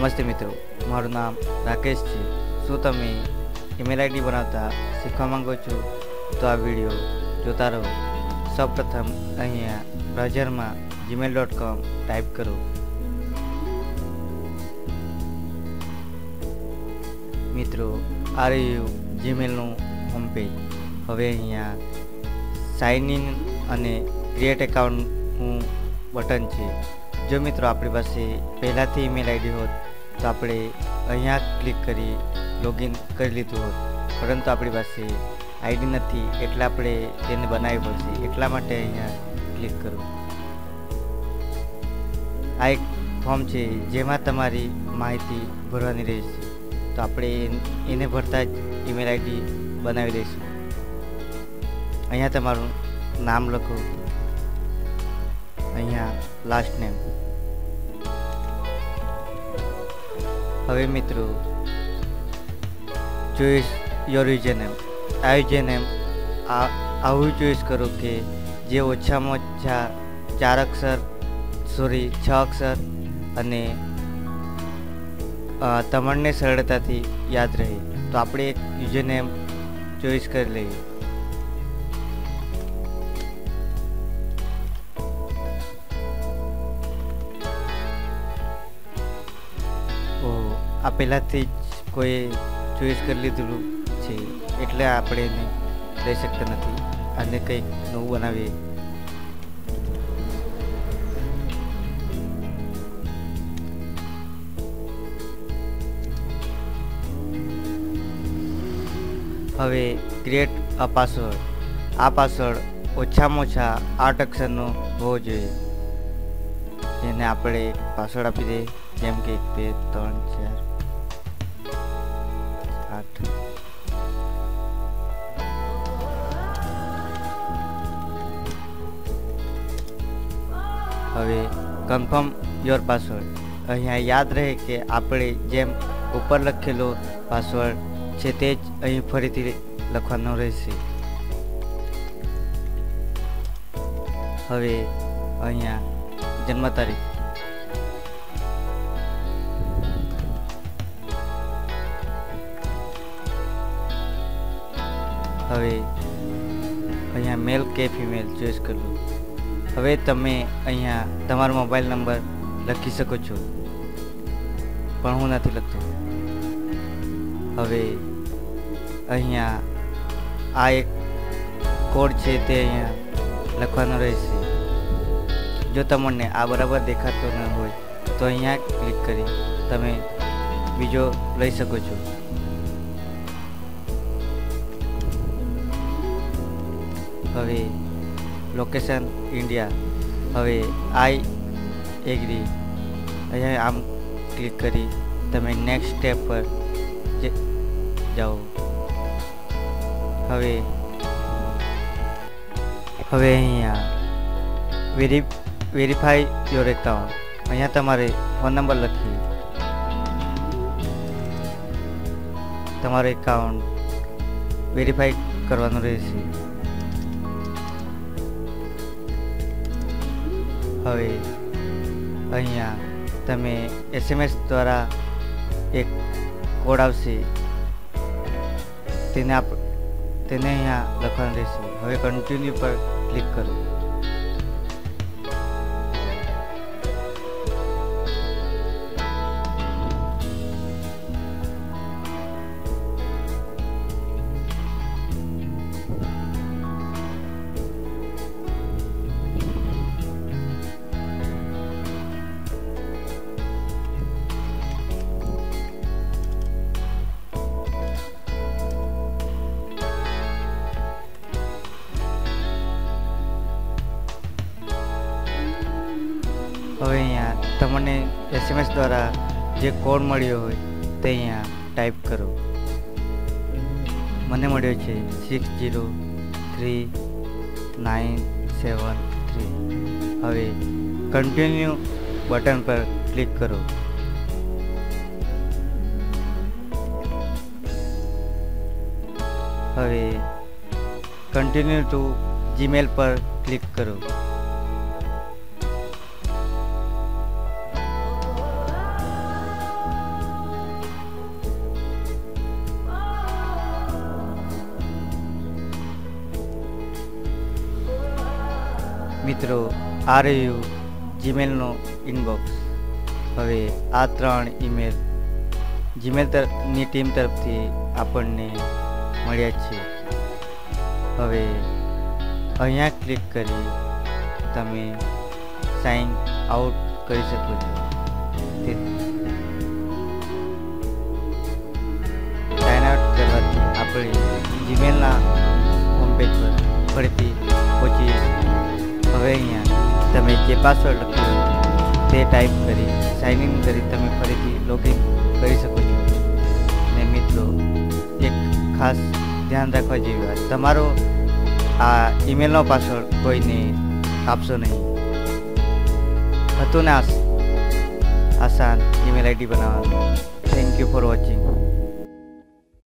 નમસ્તે મિત્રો, મારું નામ રાકેશ છે. શું તમે ઈમેલ આઈડી બનાવતા શીખવા માંગો છો? તો આ વીડિયો જોતા રહો. સૌપ્રથમ અહીંયા બ્રાઉઝરમાં જીમેલ ડોટ કોમ ટાઈપ કરો. મિત્રો, આ રહ્યું જીમેલનું હોમ પેજ હવે અહીંયા સાઇન ઇન અને ક્રિએટ એકાઉન્ટનું બટન છે. જો મિત્રો આપણી પાસે પહેલાંથી ઈમેલ આઈડી હોત તો આપણે અહીંયા ક્લિક કરી લોગિન કરી લીધું હોત. પરંતુ આપણી પાસે આઈડી નથી, એટલે આપણે તેને બનાવવી પડશે. એટલા માટે અહીંયા ક્લિક કરો. આ એક ફોર્મ છે, જેમાં તમારી માહિતી ભરવાની રહેશે. તો આપણે એને ભરતા જ ઈમેલ આઈડી બનાવી દઈશું. અહીંયા તમારું નામ લખો. અહીંયા લાસ્ટ નેમ હવે મિત્રો ચોઈસ યોર યુઝર નેમ આ યુઝર નેમ આવું ચોઈસ કરો કે જે ઓછામાં ઓછા ચાર અક્ષર સોરી છ અક્ષર અને તમને સરળતાથી યાદ રહે. તો આપણે એક યુઝર નેમ ચોઈસ કરી લઈએ. આ પહેલાંથી જ કોઈ ચોઈસ કરી લીધેલું છે, એટલે આપણે એને લઈ શકતા નથી. અને કંઈક નવું બનાવીએ. હવે ક્રિએટ અ પાસવર્ડ આ પાસવર્ડ ઓછામાં ઓછા આઠ અક્ષરનો હોવો જોઈએ. જેને આપણે પાસવર્ડ આપી દઈએ. જેમ કે એક, બે, ત્રણ, ચાર આઠ હવે કન્ફર્મ યોર પાસવર્ડ અહીંયા યાદ રહે કે આપણે જેમ ઉપર લખેલો પાસવર્ડ છે તે જ અહીં ફરીથી લખવાનો રહેશે. હવે અહીંયા જન્મ તારીખ. હવે અહીંયા મેલ કે ફિમેલ ચોઈસ કરવું હવે તમે અહીંયા તમારો મોબાઈલ નંબર લખી શકો છો. પણ હું નથી લખતો. હવે અહીંયા આ એક કોડ છે તે અહીંયા લખવાનો રહેશે. જો તમને આ બરાબર દેખાતો ન હોય, તો અહીંયા ક્લિક કરી તમે બીજો લઈ શકો છો. હવે લોકેશન ઇન્ડિયા હવે આઈ એગ્રી અહીંયા આમ ક્લિક કરી તમે નેક્સ્ટ સ્ટેપ પર જાઓ. હવે હવે અહીંયા વેરી વેરીફાઈ યોર એકાઉન્ટ અહીંયા તમારે ફોન નંબર લખી. તમારો એકાઉન્ટ વેરીફાઈ કરવાનું રહેશે. હવે અહીંયા તમે એસએમએસ દ્વારા એક કોડ આવશે. તેને આપ, તેને અહીંયા લખવાનું રહેશે. હવે કન્ટિન્યુ પર ક્લિક કરો. હવે અહીંયા તમને એસએમએસ દ્વારા જે કોડ મળ્યો હોય તે અહીંયા ટાઈપ કરો. મને મળ્યો છે six zero three nine seven three હવે કન્ટિન્યુ બટન પર ક્લિક કરો. હવે કન્ટિન્યુ ટુ જીમેલ પર ક્લિક કરો. મિત્રો, આ રહ્યું જીમેલનો ઇનબોક્સ હવે આ ત્રણ ઈમેલ જીમેલ તરફની ટીમ તરફથી આપણને મળ્યા છે. હવે અહીંયા ક્લિક કરી તમે સાઇન આઉટ કરી શકો છો. સાઇન આઉટ કરવાથી આપણે જીમેલના હોમ પેજ પર ફરીથી પહોંચીએ છીએ હવે અહીંયા તમે જે પાસવર્ડ લખ્યો તે ટાઈપ કરી સાઇન ઇન કરી તમે ફરીથી લોગિન કરી શકો છો. ને મિત્રો, એક ખાસ ધ્યાન રાખવા જેવી વાત, તમારો આ ઈમેલનો પાસવર્ડ કોઈને આપશો નહીં. હતું ને આસાન ઈમેલ આઈડી બનાવવાનું. Thank you for watching